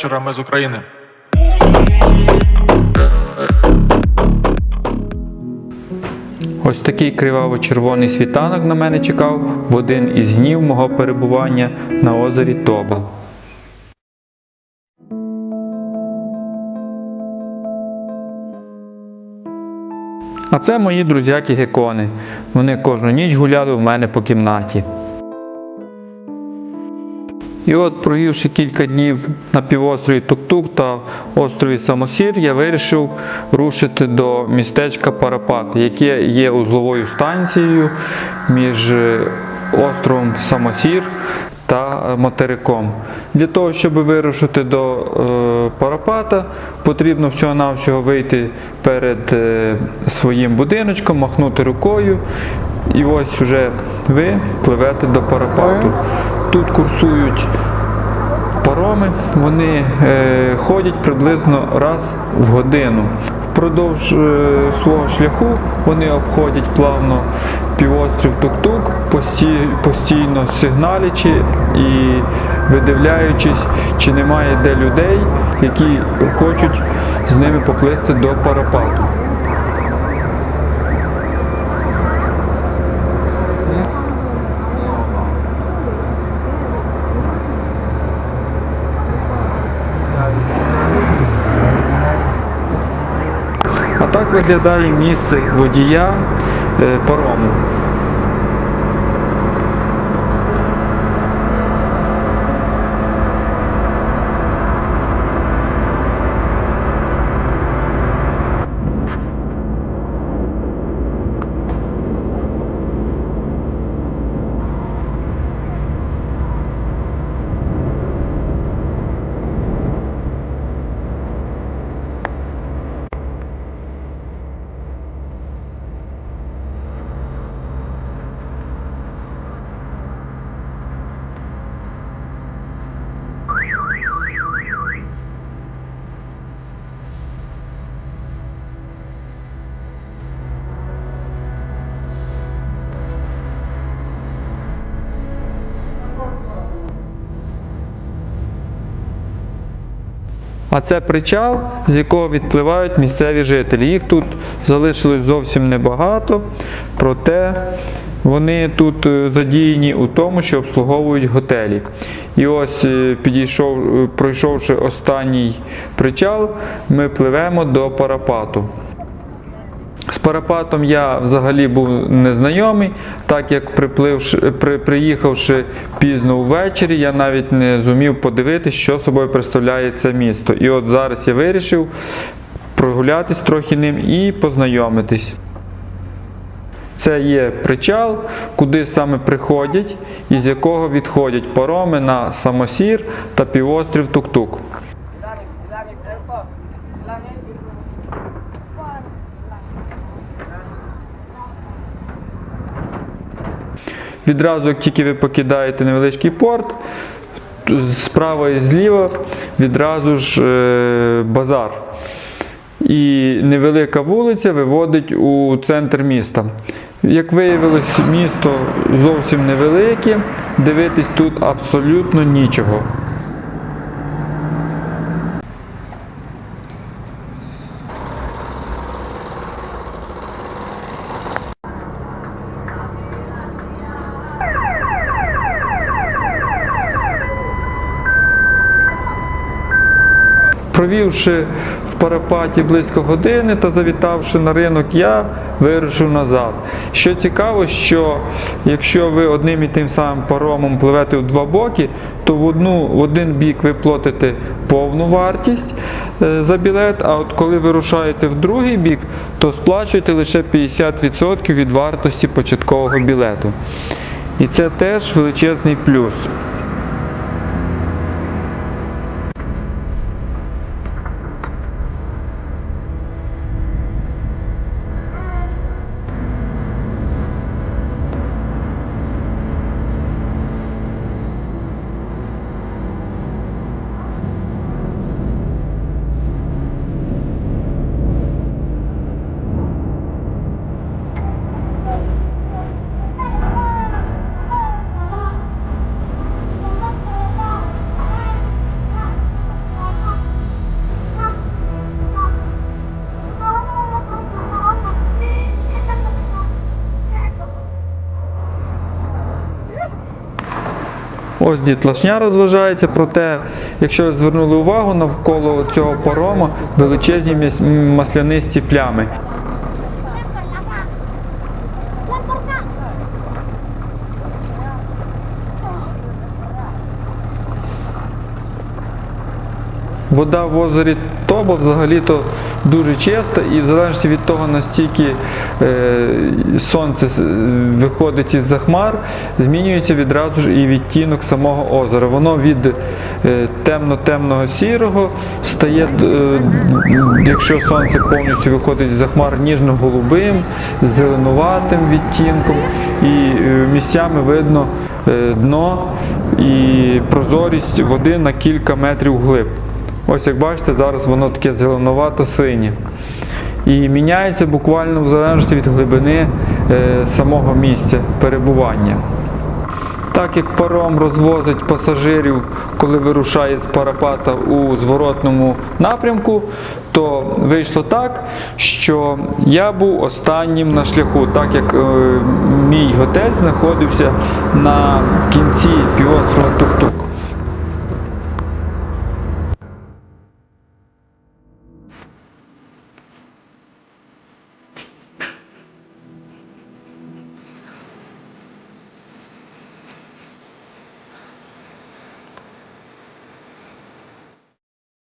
вечора. Ми з України. Ось такий криваво-червоний світанок на мене чекав в один із днів мого перебування на озері Тоба. А це мої друзяки гекони. Вони кожну ніч гуляли в мене по кімнаті. І от, провівши кілька днів на півострові Тук-Тук та острові Самосір, я вирішив рушити до містечка Парапат, яке є узловою станцією між е, островом Самосір та е, материком. Для того, щоб вирушити до е, Парапата, потрібно всього-навсього вийти перед е, своїм будиночком, махнути рукою. І ось вже ви пливете до Парапату. Тут курсують пароми, вони е, ходять приблизно раз в годину. Впродовж е, свого шляху вони обходять плавно півострів Тук-Тук, пості- постійно сигналячи і видивляючись, чи немає де людей, які хочуть з ними поплисти до Парапату. А так виглядає місце водія е, парому. А це причал, з якого відпливають місцеві жителі. Їх тут залишилось зовсім небагато, проте вони тут е, задіяні у тому, що обслуговують готелі. І ось е, підійшов, е, пройшовши останній причал, ми пливемо до Парапату. З Парапатом я взагалі був незнайомий, так як припливши, при, приїхавши пізно ввечері, я навіть не зумів подивитися, що собою представляє це місто. І от зараз я вирішив прогулятись трохи ним і познайомитись. Це є причал, куди саме приходять і з якого відходять пароми на самосір та півострів Тук-Тук. Відразу, як тільки ви покидаєте невеличкий порт, справа і зліва відразу ж е, базар. І невелика вулиця виводить у центр міста. Як виявилось, місто зовсім невелике, дивитись тут абсолютно нічого. Провівши в Парапаті близько години та завітавши на ринок, я вирушив назад. Що цікаво, що якщо ви одним і тим самим паромом пливете в два боки, то в, одну, в один бік ви платите повну вартість е, за білет, а от коли ви рушаєте в другий бік, то сплачуєте лише 50% від вартості початкового білету. І це теж величезний плюс. Ось дітлашня розважається, проте, якщо звернули увагу, навколо цього парома величезні маслянисті плями. Вода в озері Тоба взагалі-то дуже чиста і в залежності від того, настільки е, сонце виходить із-за хмар, змінюється відразу ж і відтінок самого озера. Воно від е, темно-темного сірого стає, е, якщо сонце повністю виходить з-за хмар, ніжно-голубим, зеленуватим відтінком, і місцями видно дно і прозорість води на кілька метрів глиб. Ось як бачите, зараз воно таке зеленувато-синє. І міняється буквально в залежності від глибини е, самого місця перебування. Так як паром розвозить пасажирів, коли вирушає з Парапата у зворотному напрямку, то вийшло так, що я був останнім на шляху, так як е, мій готель знаходився на кінці півострова Тук-Тук.